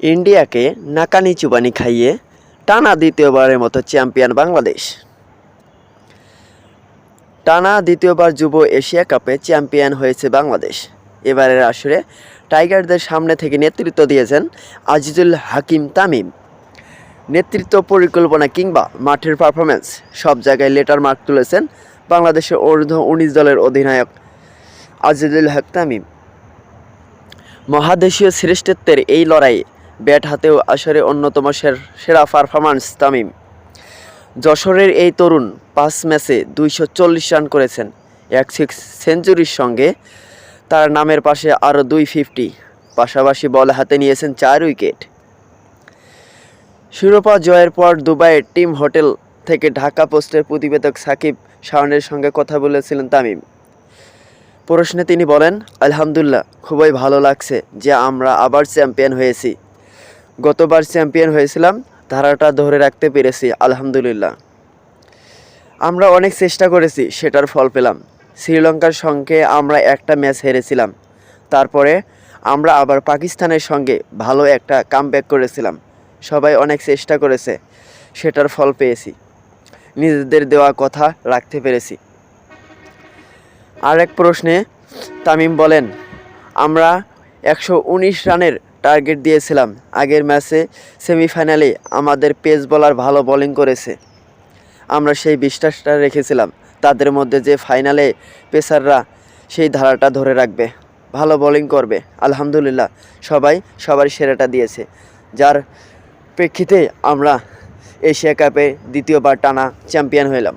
ইন্ডিয়াকে নাকানি চুবানি খাইয়ে টানা দ্বিতীয়বারের মতো চ্যাম্পিয়ন বাংলাদেশ। টানা দ্বিতীয়বার যুব এশিয়া কাপে চ্যাম্পিয়ন হয়েছে বাংলাদেশ। এবারের আসরে টাইগারদের সামনে থেকে নেতৃত্ব দিয়েছেন আজিজুল হাকিম তামিম। নেতৃত্ব পরিকল্পনা কিংবা মাঠের পারফরমেন্স সব জায়গায় লেটার মার্ক তুলেছেন বাংলাদেশের অর্ধ উনিশ দলের অধিনায়ক আজিজুল হক তামিম। মহাদেশীয় শ্রেষ্ঠত্বের এই লড়াইয়ে ব্যাট হাতেও আসরে অন্যতম সের- পারফরম্যান্স তামিম। যশোরের এই তরুণ পাঁচ ম্যাচে দুইশো চল্লিশ রান করেছেন। এক সিক্স সেঞ্চুরির সঙ্গে তার নামের পাশে আরও দুই ফিফটি। পাশাপাশি বল হাতে নিয়েছেন চার উইকেট। শিরোপা জয়ের পর দুবাইয়ের টিম হোটেল থেকে ঢাকা পোস্টের প্রতিবেদক সাকিব শাওনের সঙ্গে কথা বলেছিলেন তামিম। প্রশ্নে তিনি বলেন, আলহামদুলিল্লাহ, খুবই ভালো লাগছে যে আমরা আবার চ্যাম্পিয়ন হয়েছি। গতবার চ্যাম্পিয়ন হয়েছিলাম, ধারাটা ধরে রাখতে পেরেছি, আলহামদুলিল্লাহ। আমরা অনেক চেষ্টা করেছি, সেটার ফল পেলাম। শ্রীলঙ্কার সঙ্গে আমরা একটা ম্যাচ হেরেছিলাম। তারপরে আমরা আবার পাকিস্তানের সঙ্গে ভালো একটা কামব্যাক করেছিলাম। সবাই অনেক চেষ্টা করেছে, সেটার ফল পেয়েছি। নিজেদের দেওয়া কথা রাখতে পেরেছি। আর এক প্রশ্নে তামিম বলেন, আমরা একশো উনিশ রানের টার্গেট দিয়েছিলাম। আগের ম্যাচে সেমিফাইনালে আমাদের পেস বলার ভালো বোলিং করেছে। আমরা সেই বিশ্বাসটা রেখেছিলাম। তাদের মধ্যে যে ফাইনালে পেসাররা সেই ধারাটা ধরে রাখবে, ভালো বোলিং করবে, আলহামদুলিল্লাহ সবাই সবার সেরাটা দিয়েছে। যার প্রেক্ষিতে আমরা এশিয়া কাপে দ্বিতীয়বার টানা চ্যাম্পিয়ন হলাম